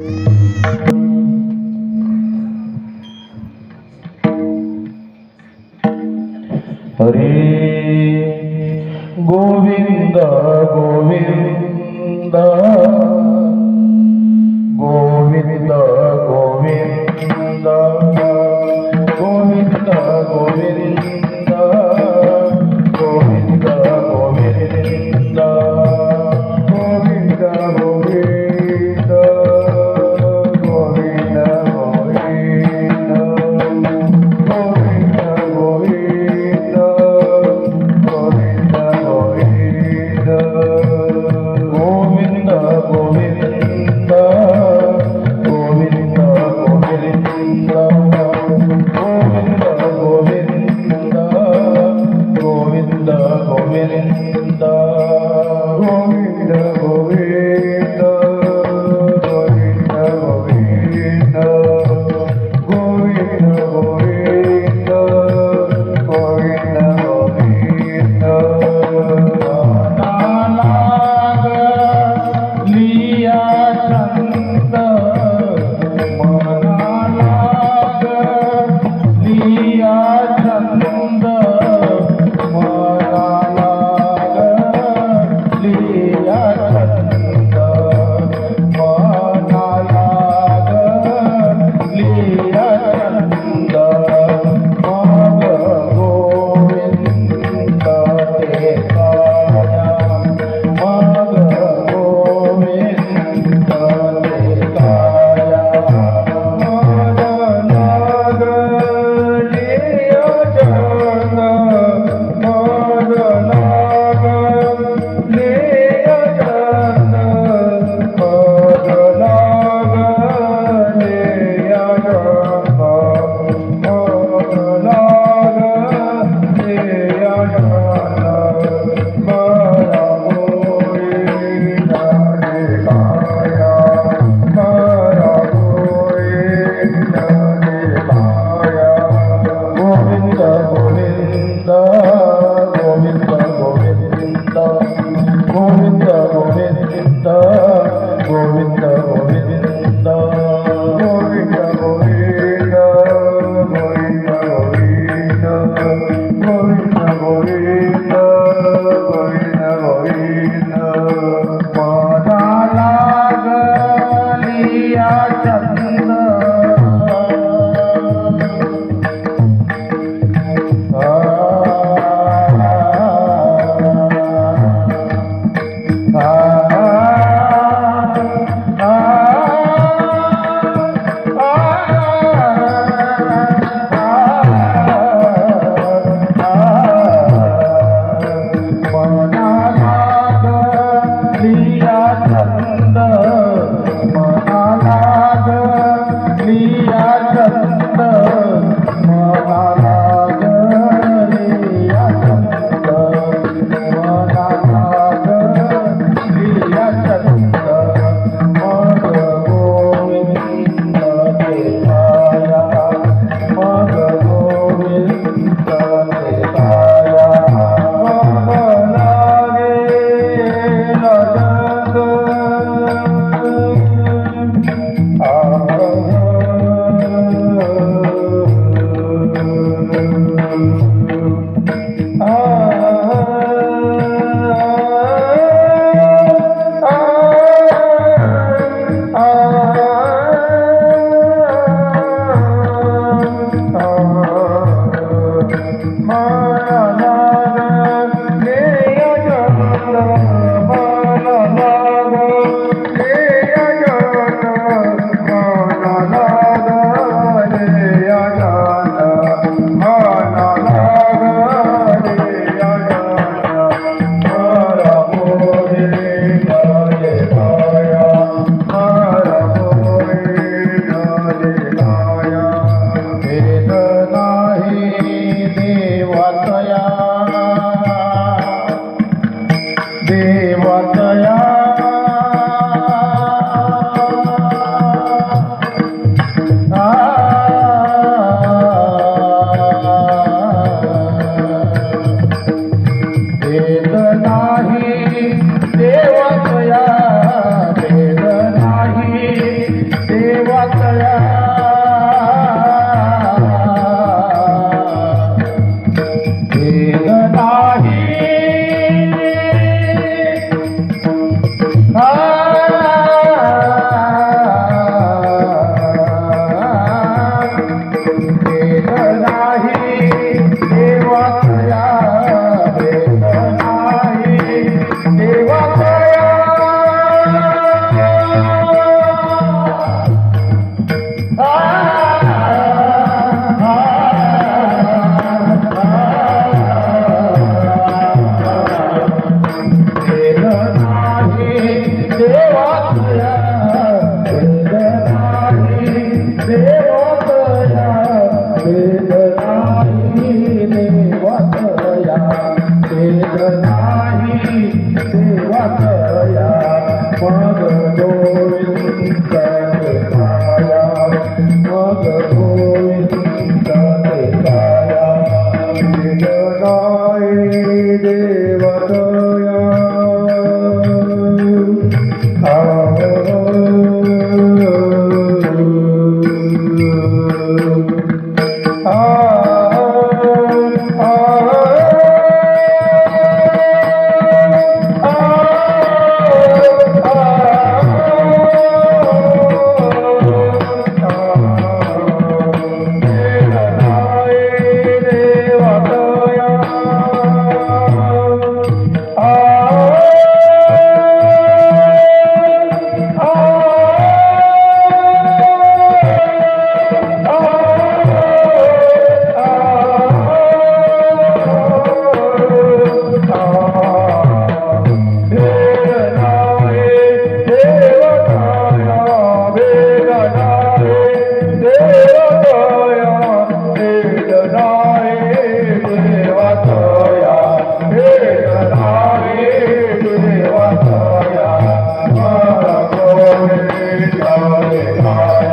हरे Govind Govind da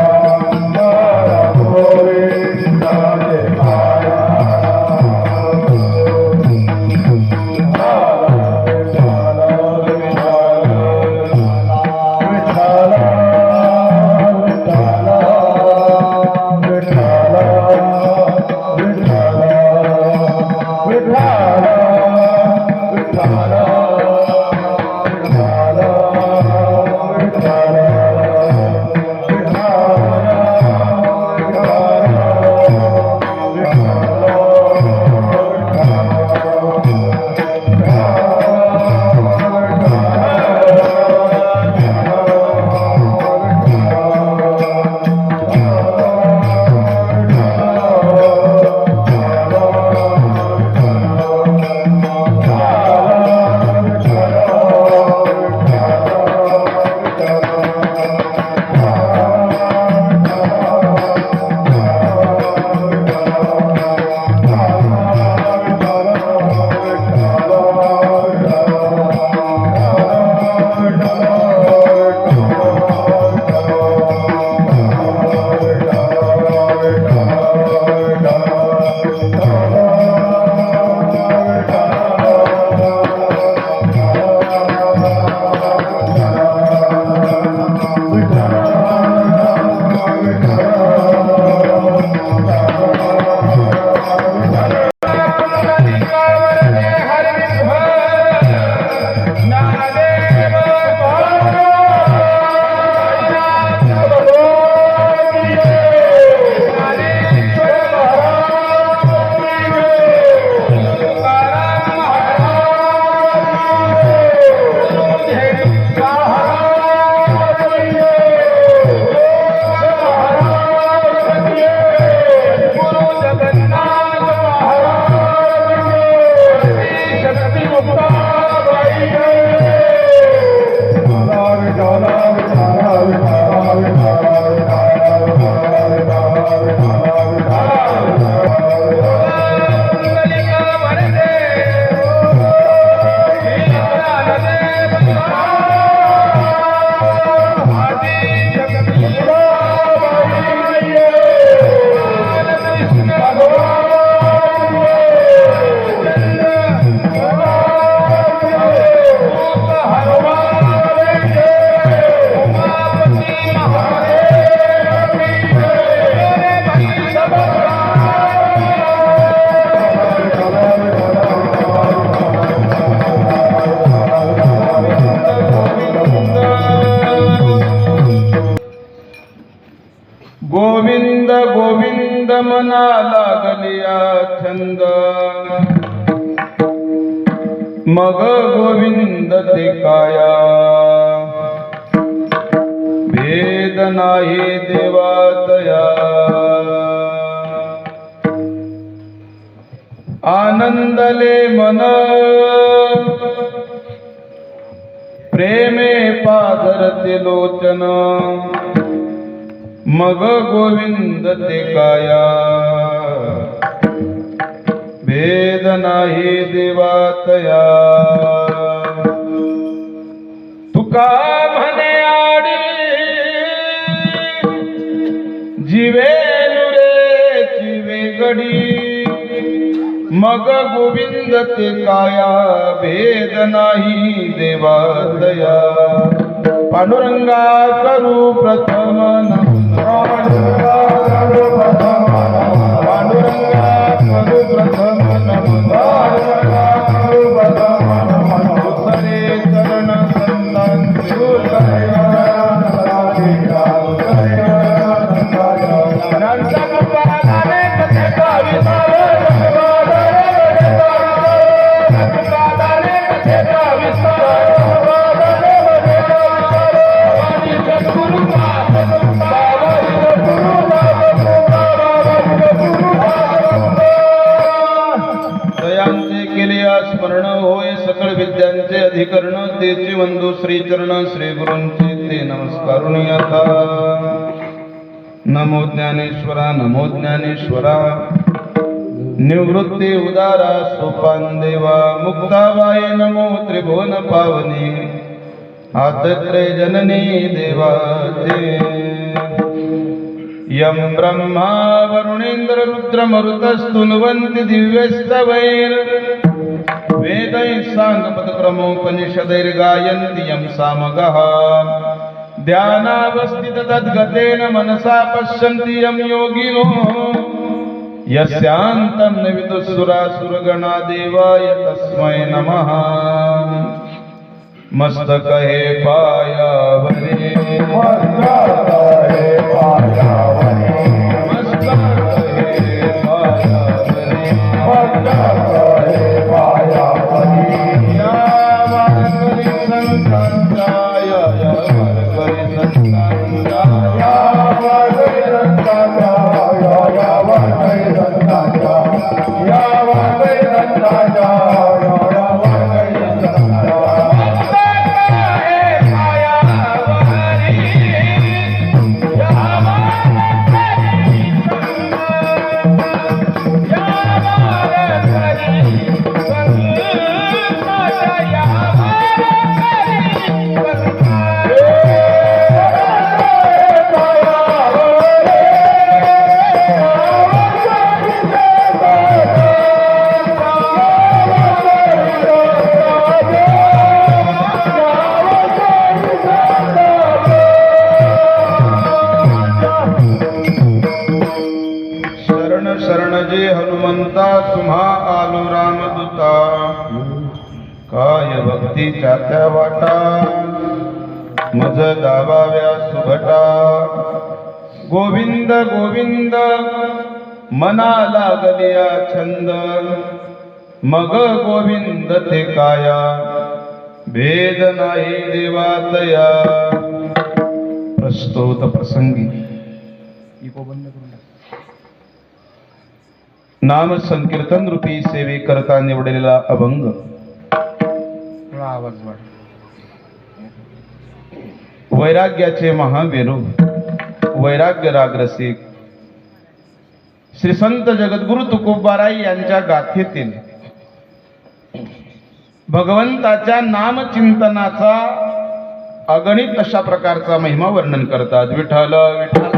Allah. तुका म्हणे आडी जीवे नुरे जीवे गडी मग गोविंद ते काया भेद नाही देवा दया. पांडुरंगा करू प्रथम नमन पांडुरंगा करू प्रथम विद्यांचे अधिकरण तेचे वंदू श्री चरण श्री गुरूंचे ते नमस्कारुणी आता। नमो ज्ञानेश्वरा नमो ज्ञानेश्वरा। निवृत्ती उदारा सोपान देवा मुक्ताबाई नमो त्रिभुवन पावनी। आतत्रे जननी देवाचे। यं ब्रह्मा वरुणेन्द्र रुद्रमरुतस्तुन्वन्ति दिव्यस्तवैर्। वेदैः साङ्गपदक्रमोपनिषदैर्गायन्ति यं सामगः ध्यानावस्थित तद्गतेन मनसा पश्यन्ति यं योगिनो यस्यान्तं न विदुःसुरासुरगणा देवाय तस्मै नमः मस्तक हे पायावरे भक्तीच्या त्या वाटा मज दाबाव्या सुभटा. गोविंद गोविंद मना लागलिया छंद. मग गोविंद ते काया भेद नाही देवातया प्रस्तोत प्रसंगी. नाम संकीर्तन रूपी सेवे करता निवडलेला अभंग. आवाज वाढ वैराग्याचे महावेरू वैराग्य राग रसिक श्री संत जगद्गुरु तुकोबाराई यांच्या गाथेतील भगवंताच्या नामचिंतनाचा अगणित अशा प्रकारचा महिमा वर्णन करतात विठ्ठल विठ्ठल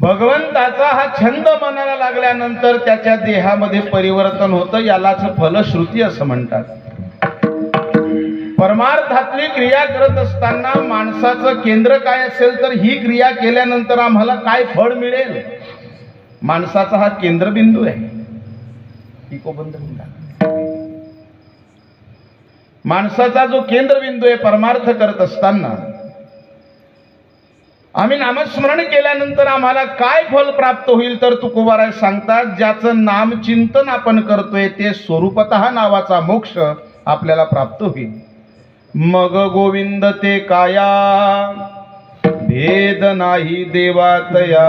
भगवंताचा हा छंद मनाला लागल्यानंतर त्याच्या देहामध्ये परिवर्तन होतं यालाच फलश्रुती असं म्हणतात. परमार्थातली क्रिया करत असताना माणसाचं केंद्र काय असेल तर ही क्रिया केल्यानंतर आम्हाला काय फळ मिळेल? माणसाचा हा केंद्रबिंदू आहे. माणसाचा जो केंद्रबिंदू आहे परमार्थ करत असताना आम्ही नामस्मरण केल्यानंतर आम्हाला काय फल प्राप्त होईल तर तुकोबाराय सांगतात ज्याचं नामचिंतन आपण करतोय ते स्वरूपत नावाचा मोक्ष आपल्याला प्राप्त होईल. मग गोविंद ते काया भेद नाही देवातया.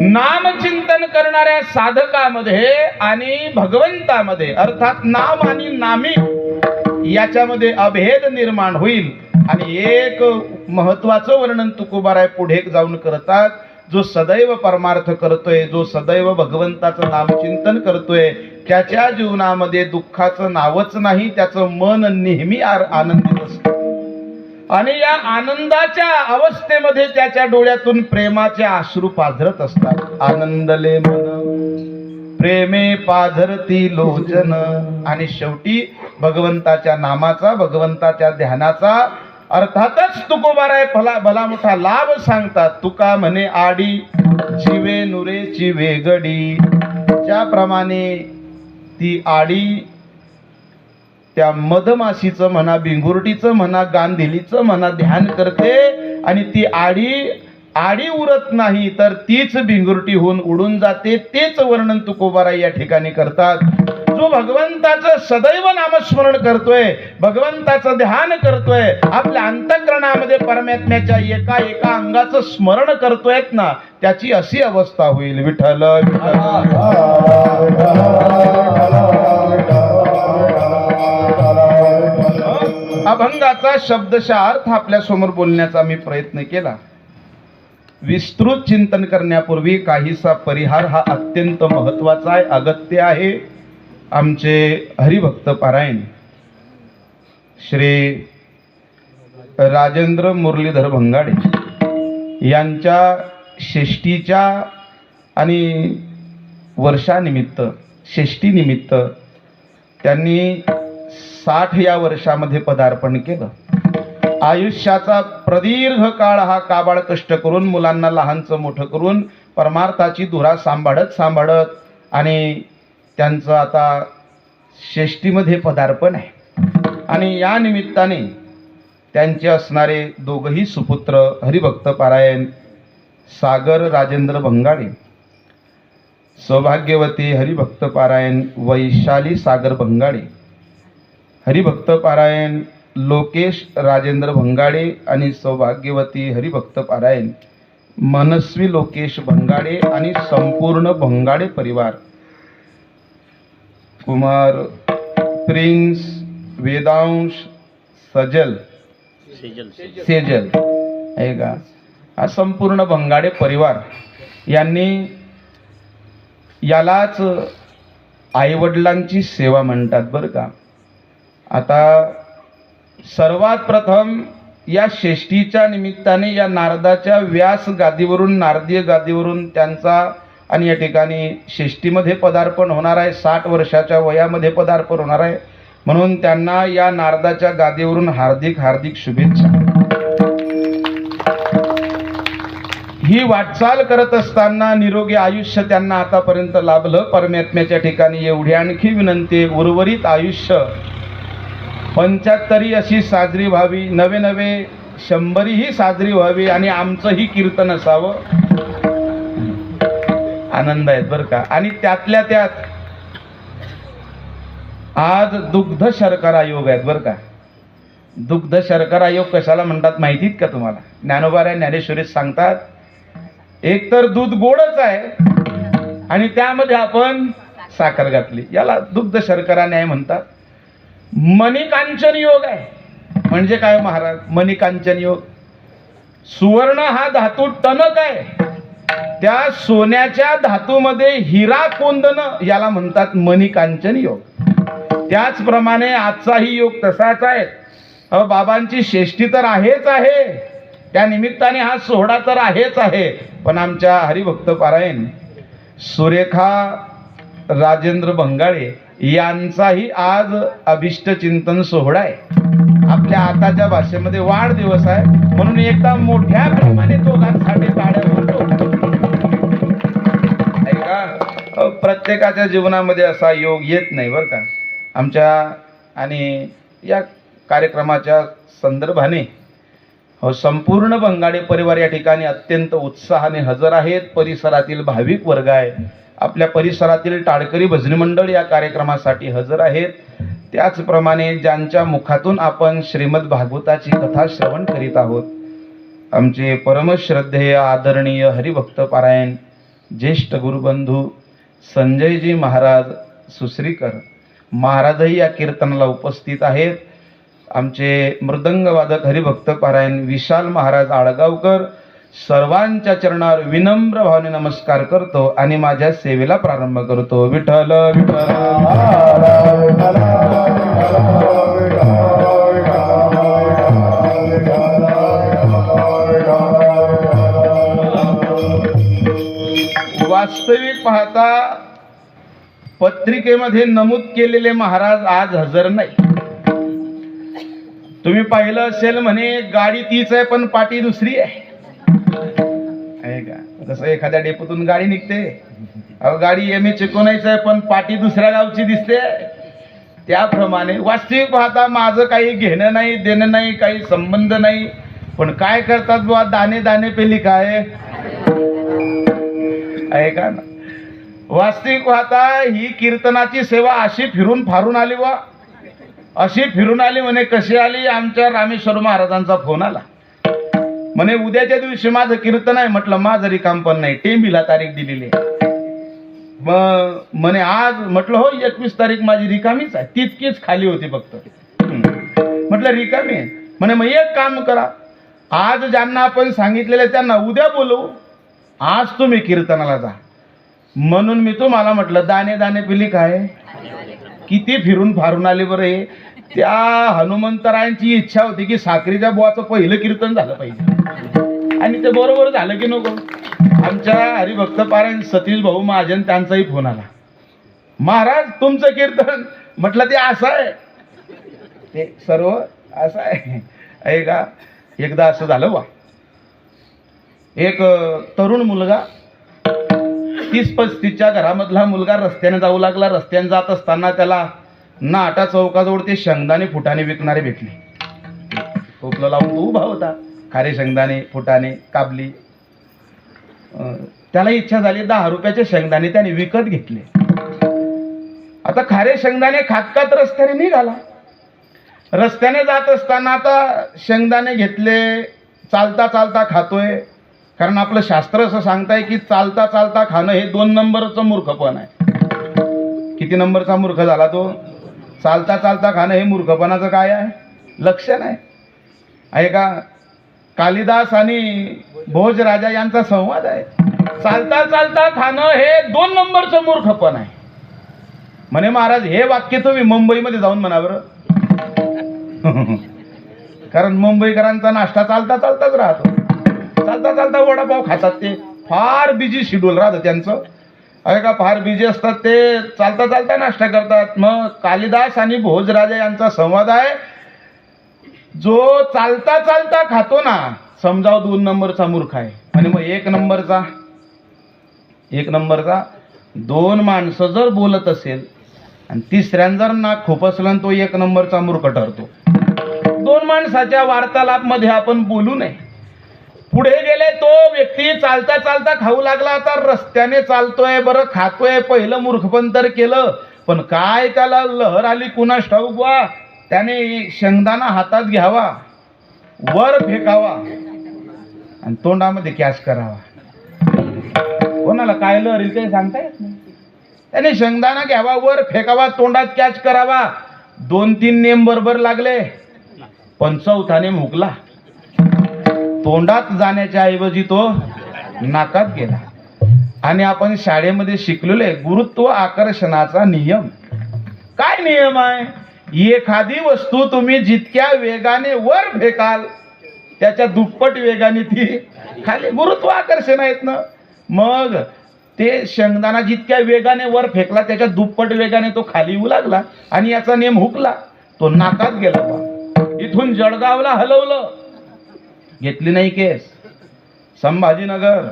नामचिंतन करणाऱ्या साधकामध्ये आणि भगवंतामध्ये अर्थात नाम आणि नामी याच्यामध्ये अभेद निर्माण होईल. आणि एक महत्वाचं वर्णन तुकोबाराय पुढे जाऊन करतात. जो सदैव परमार्थ करतोय जो सदैव भगवंताचं नामचिंतन करतोय त्याच्या जीवनामध्ये दुःखाचं नावच नाही त्याचं मन नेहमी आर- आनंदित असतं आणि या आनंदाच्या अवस्थेमध्ये त्याच्या डोळ्यातून प्रेमाचे अश्रू पाझरत असतात. आनंदले मन प्रेमे पाझरती लोचन. आणि शेवटी भगवंताच्या नामाचा भगवंताच्या ध्यानाचा अर्थातच तुकोबाराय भला भला मोठा लाभ सांगतात. तुका म्हणे आडी जीवे नुरेची वेगडी ज्याप्रमाणे ती आडी त्या मधमाशीचं म्हणा बिंगुरटीचं म्हणा गांधिलीचं म्हणा ध्यान करते आणि ती आडी आडी उरत नाही तर तीच भिंगुरटी होऊन उडून जाते. तेच वर्णन तुकोबाराय या ठिकाणी करतात. जो भगवंताचं सदैव नामस्मरण करतोय भगवंताचं ध्यान करतोय आपल्या अंतकरणामध्ये परमात्म्याच्या एका एका अंगाचं स्मरण करतोयत ना त्याची अशी अवस्था होईल. विठ्ठल विठ्ठल. अभंगाचा शब्दशा अर्थ आपल्यासमोर बोलण्याचा मी प्रयत्न केला. विस्तृत चिंतन करण्यापूर्वी काहीसा परिहार हा अत्यंत महत्त्वाचा आहे अगत्य आहे. आमचे हरिभक्त पारायण श्री राजेंद्र मुरलीधर भंगाडे यांच्या षष्टीच्या आणि वर्षानिमित्त षष्टीनिमित्त त्यांनी साठ या वर्षामध्ये पदार्पण केलं. आयुष्याचा प्रदीर्घ काळ हा काबाळ कष्ट करून मुलांना लहानचं मोठं करून परमार्थाची धुरा सांभाळत सांभाळत आणि त्यांचं आता षष्टीमध्ये पदार्पण आहे. आणि या निमित्ताने त्यांचे असणारे दोघंही सुपुत्र हरिभक्त पारायण सागर राजेंद्र भंगाळे सौभाग्यवती हरिभक्त पारायण वैशाली सागर भंगाळे हरिभक्त पारायण लोकेश राजेंद्र भंगाडे आणि सौभाग्यवती हरिभक्त पारायण मनस्वी लोकेश भंगाडे आणि संपूर्ण भंगाडे परिवार. कुमार प्रिन्स वेदांश सजल सेजल आहे का? हा संपूर्ण भंगाडे परिवार. यांनी यालाच आईवडिलांची सेवा म्हणतात बरं का. आता सर्वात प्रथम या षष्टीच्या निमित्ताने या नारदाच्या व्यास गादीवरून नारदीय गादीवरून त्यांचा आणि या ठिकाणी षष्टीमध्ये पदार्पण होणार आहे. साठ वर्षाच्या वयामध्ये पदार्पण होणार आहे. म्हणून त्यांना या नारदाच्या गादीवरून हार्दिक हार्दिक शुभेच्छा. ही वाटचाल करत असताना निरोगी आयुष्य त्यांना आतापर्यंत लाभलं. परमात्म्याच्या ठिकाणी एवढी आणखी विनंती उर्वरित आयुष्य पंच्याहत्तरी अशी साजरी व्हावी. नवे नवे शंभरीही साजरी व्हावी आणि आमचंही कीर्तन असावं. आनंद आहेत बरं का. आणि त्यातल्या त्यात आज दुग्ध शर्करा योग आहेत बरं का. दुग्ध शर्करा योग कशाला म्हणतात माहितीत का तुम्हाला? ज्ञानोबाऱ्या ज्ञानेश्वरीत सांगतात एक तर दूध गोडच आहे आणि त्यामध्ये आपण साखर घातली. याला दुग्ध शर्करा न्याय म्हणतात. मणिकांचन योग आहे. म्हणजे काय महाराज? मणिकांचन योग. सुवर्ण हा धातू टणक आहे. त्या सोन्याच्या धातूमध्ये हिरा कोंदन याला म्हणतात मणिकांचन योग. त्याचप्रमाणे आजचाही योग तसाच आहे. बाबांची शेष्टी तर आहेच आहे. त्या निमित्ताने हा सोहळा तर आहेच आहे. पण आमच्या हरिभक्त पारायण सुरेखा राजेंद्र बंगाळे यांचाही आज अभिष्ट चिंतन सोहळा आहे. आपल्या आताच्या भाषेमध्ये वाढदिवस आहे. म्हणून एकदा मोठ्या प्रमाणे दोघांसाठी टाळ्या म्हणतो ऐका प्रत्येकाच्या जीवनामध्ये असा योग येत नाही बरं का. आमच्या आणि या कार्यक्रमाच्या संदर्भाने हो संपूर्ण बंगाडी परिवार या ठिकाणी अत्यंत उत्साहाने हजर आहेत. परिसरातील भाविक वर्ग आहे. आपल्या परिसरातील टाळकरी भजनी मंडळ या कार्यक्रमासाठी हजर आहेत. त्याचप्रमाणे ज्यांच्या मुखातून आपण श्रीमद भागवताची कथा श्रवण करीत आहोत. आमचे परमश्रद्धेय आदरणीय हरिभक्त पारायण ज्येष्ठ गुरुबंधू संजयजी महाराज सुसरीकर महाराजही या कीर्तनाला उपस्थित आहेत. आमचे मृदंगवादक हरिभक्त पारायण विशाल महाराज आळगावकर सर्वांच्या चरणावर विनम्र भावने नमस्कार करतो आणि माझ्या सेवेला प्रारंभ करतो. विठ्ठल विठ्ठल. वास्तविक पाहता पत्रिकेमध्ये नमूद केलेले महाराज आज हजर नाही. तुम्ही पाहिलं असेल म्हणे गाडी तीच आहे पण पाटी दुसरी आहे. आहे का? जसं एखाद्या डेपोतून गाडी निघते. अहो गाडी एम एच एकोणाईस आहे पण पाठी दुसऱ्या गावची दिसते. त्याप्रमाणे वास्तविक पाहता माझं काही घेणं नाही देणं नाही काही संबंध नाही. पण काय करतात बुवा? दाणे दाणे पेली काय? आहे का ना? वास्तविक पाहता ही कीर्तनाची सेवा अशी फिरून फारून आली वा अशी फिरून आली म्हणे कशी आली? आमच्या रामेश्वर महाराजांचा फोन आला. म्हणे उद्याच्या दिवशी माझं कीर्तन आहे म्हटलं माझं रिकाम पण नाही. टेंबीला तारीख दिलेली आहे. मग म्हणे आज म्हटलं हो एकवीस तारीख माझी रिकामीच आहे. तितकीच खाली होती फक्त. म्हटलं रिकामी आहे. म्हणे मग एक काम करा. आज ज्यांना आपण सांगितलेलं आहे त्यांना उद्या बोलवू. आज तुम्ही कीर्तनाला जा. म्हणून मी तुम्हाला म्हटलं दाणे दाणे पिली काय? किती फिरून फारून आले बरं हे. त्या हनुमंतरायांची इच्छा होती की साखरीच्या बुवाचं पहिलं कीर्तन झालं पाहिजे. आणि ते बरोबर झालं की नको? आमच्या हरिभक्त पारायण सतीश भाऊ महाजन त्यांचाही फोन आला. महाराज तुमचं कीर्तन म्हटलं ते असं आहे. ते सर्व असं आहे. ऐका का एकदा असं झालं वा. एक तरुण मुलगा तीस पस्तीसच्या घरामधला मुलगा रस्त्याने जाऊ लागला. रस्त्याने जात असताना त्याला नाटा चौकाजवळ ते शेंगदाणे फुटाने विकणारे भेटले. खोकलं लावून तो उभा होता. खारे शेंगदाणे फुटाणे काबली त्याला इच्छा झाली. दहा रुपयाचे शेंगदाणे त्याने विकत घेतले. आता खारे शेंगदाणे खात रस्त्याने निघाला. रस्त्याने जात असताना आता शेंगदाणे घेतले चालता चालता खातोय. कारण आपलं शास्त्र असं सांगताय की चालता चालता खाणं हे दोन नंबरचं मूर्खपण आहे. किती नंबरचा मूर्ख झाला तो? चालता चालता खाणं हे मूर्खपणाचं काय आहे? लक्षण आहे. आहे का? कालिदास आणि भोजराजा यांचा संवाद आहे. चालता चालता खाणं हे दोन नंबरचं मूर्खपण आहे. म्हणे महाराज हे वाक्य तुम्ही मुंबईमध्ये जाऊन म्हणा बरं. कारण मुंबईकरांचा नाश्ता चालता चालताच राहतो. चालता चालता वडापाव खातात ते. फार बिझी शेड्यूल राहतं त्यांचं. अरे का फार बिझी असतात ते. चालता चालता नाश्ता करतात. मग कालिदास आणि भोजराजा यांचा संवाद आहे. जो चालता चालता खातो ना समजाव दोन नंबरचा मूर्ख आहे. आणि मग एक नंबरचा एक नंबरचा दोन माणसं जर बोलत असेल आणि तिसऱ्यान जर नाक खोपसलं आणि तो एक नंबरचा मूर्ख ठरतो. दोन माणसाच्या वार्तालापमध्ये आपण बोलू नये. पुढे गेले तो व्यक्ती चालता चालता खाऊ लागला आता रस्त्याने चालतोय बरं खातोय पहिलं मूर्खपण तर केलं. पण काय त्याला लहर आली कुणास ठाऊक वा त्याने शेंगदाणा हातात घ्यावा वर फेकावा आणि तोंडामध्ये कॅच करावा. कोणाला काय लहर काही सांगता येत नाही. त्याने शेंगदाणा घ्यावा वर फेकावा तोंडात कॅच करावा. दोन तीन नेम बरोबर लागले पण चौथाने मुकला तोंडात जाण्याच्या ऐवजी तो नाकात गेला. आणि आपण शाळेमध्ये शिकलेले गुरुत्व आकर्षणाचा नियम. काय नियम आहे? एखादी वस्तू तुम्ही जितक्या वेगाने वर फेकाल त्याच्या दुप्पट वेगाने ती खाली गुरुत्वाकर्षण आहेत ना. मग ते शेंगदाणा जितक्या वेगाने वर फेकला त्याच्या दुप्पट वेगाने तो खाली येऊ लागला आणि याचा नेम हुकला. तो नाकात गेला इथून जळगावला हलवलं. घेतली नाही केस. संभाजीनगर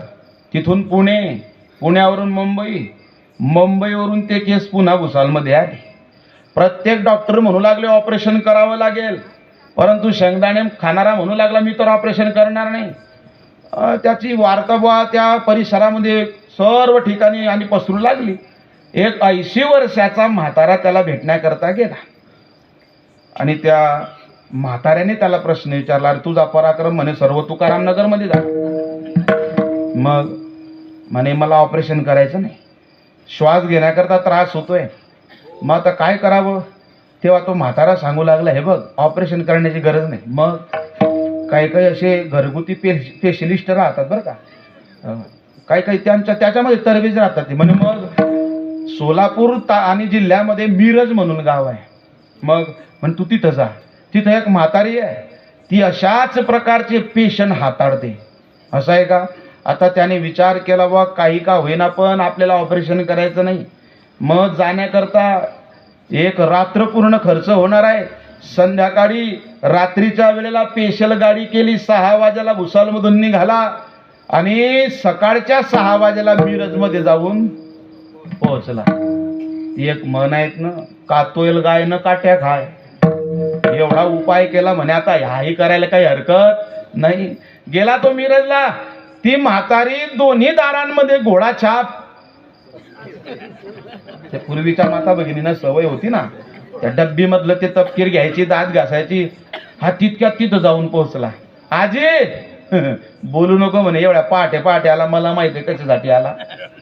तिथून पुणे पुण्यावरून मुंबई. मुंबईवरून ते केस पुन्हा भुसालमध्ये आली. प्रत्येक डॉक्टर म्हणू लागले ऑपरेशन करावं लागेल. परंतु शेंगदाणे खाणारा म्हणू लागला मी तर ऑपरेशन करणार नाही. त्याची वार्ता बुवा त्या परिसरामध्ये सर्व ठिकाणी आणि पसरू लागली. एक ऐंशी वर्षाचा म्हातारा त्याला भेटण्याकरता गेला. आणि त्या म्हाताऱ्याने त्याला प्रश्न विचारला अरे तुझा पराक्रम म्हणे सर्व तुकाराम नगरमध्ये जा मग म्हणे मला ऑपरेशन करायचं नाही. श्वास घेण्याकरता त्रास होतोय. मग आता काय करावं? तेव्हा तो म्हातारा सांगू लागला हे बघ ऑपरेशन करण्याची गरज नाही. मग काही काही असे घरगुती पे स्पेशलिस्ट राहतात बरं का. काही काही त्यांच्या त्याच्यामध्ये तरबेज राहतात ते. म्हणजे मग सोलापूर ता आणि जिल्ह्यामध्ये मिरज म्हणून गाव आहे. मग म्हण तू तिथं जा. तिथं एक म्हातारी आहे. ती अशाच प्रकारचे पेशंट हाताळते. असं आहे का? आता त्याने विचार केला बा काही का होईना पण आपल्याला ऑपरेशन करायचं नाही. मग जाण्याकरता एक रात्र पूर्ण खर्च होणार आहे. संध्याकाळी रात्रीच्या वेळेला स्पेशल गाडी केली सहा वाजेला भुसालमधून निघाला आणि सकाळच्या सहा वाजेला मिरजमध्ये जाऊन पोहोचला. एक मन आहेत ना कातोयल गाय न काट्या खाय? एवढा उपाय केला म्हणे आता ह्याही करायला काही हरकत नाही. गेला तो मिरजला. ती म्हातारी दोन्ही दारांमध्ये घोडा छाप त्या पूर्वीच्या माता भगिनींना सवय होती ना त्या डब्बी मधलं ते तपकीर घ्यायची दात घासायची हा तितक्यात तिथं जाऊन पोहोचला. आजी बोलू नको म्हणे एवढ्या पहाटे पहाटे आला मला माहिती कशासाठी आला.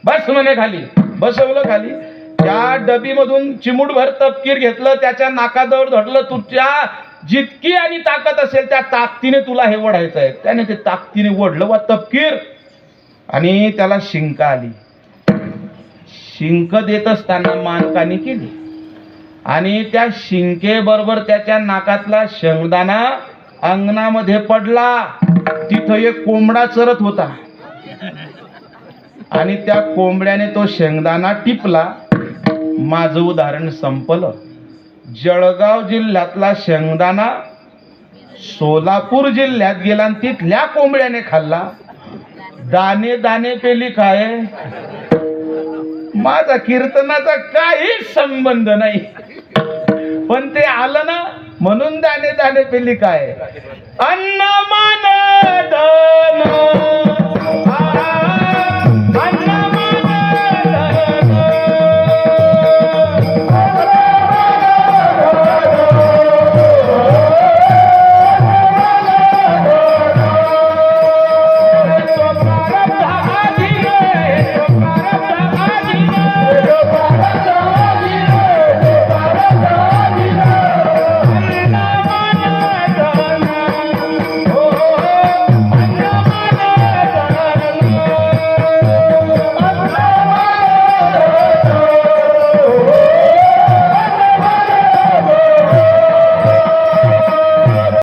बस म्हणे खाली बसवलं खाली. त्या डबीमधून चिमूटभर तपकीर घेतलं त्याच्या नाकाजवळ धडलं तुझ्या जितकी आणि ताकद असेल त्या ताकदीने तुला हे ओढायचं आहे. त्याने ते ताकदीने ओढलं व तपकीर. आणि त्याला शिंका आली. शिंक देत असताना मानकानी केली. आणि त्या शिंकेबरोबर त्याच्या नाकातला शेंगदाणा अंगणामध्ये पडला. तिथं एक कोंबडा चरत होता. आणि त्या कोंबड्याने तो शेंगदाणा टिपला. माझं उदाहरण संपलं. जळगाव जिल्ह्यातला शेंगदाणा सोलापूर जिल्ह्यात गेला आणि तिथल्या कोंबड्याने खाल्ला. दाणे दाणे पेली काय माझा कीर्तनाचा काहीच संबंध नाही. पण ते आलं ना म्हणून दाणे दाणे पेली काय? अन्न मान धन.